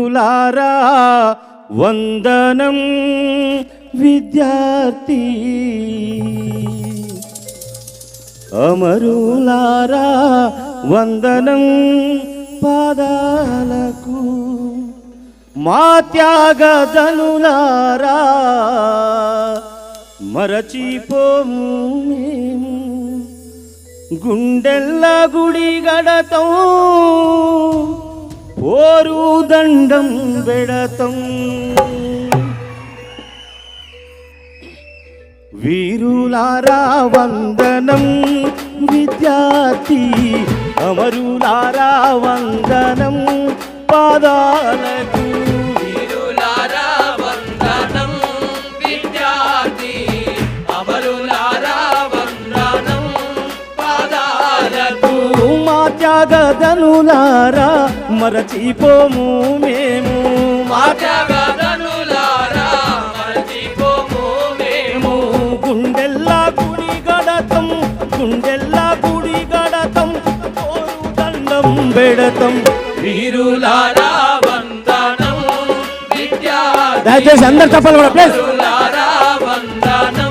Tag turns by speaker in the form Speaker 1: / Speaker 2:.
Speaker 1: వీరులారా వందనం విద్యార్థి. అమరులారా వందనం పాదాలకు. మా త్యాగదనులారా మరచిపోము మేము. గుండెల్ల గుడి గడతం పోరు దండం బెడతం వీరులారా వందనం విద్యార్థి అమరులారా వందనం పాదాలకు.
Speaker 2: అమరులారా వందనం పాదాలకు.
Speaker 1: త్యాగదనులారా మరచిపోము మేము. మా
Speaker 2: త్యాగదనులారా మరచిపోము మేము.
Speaker 1: గుండెల్లా గుడి గడతం గుండెల్లా గుడి గడతం దండం బెడతం
Speaker 2: వీరులారా
Speaker 1: దయచేసి అందరు చెప్పాలి కూడా ప్లీజ్.
Speaker 2: వీరులారా వందనం.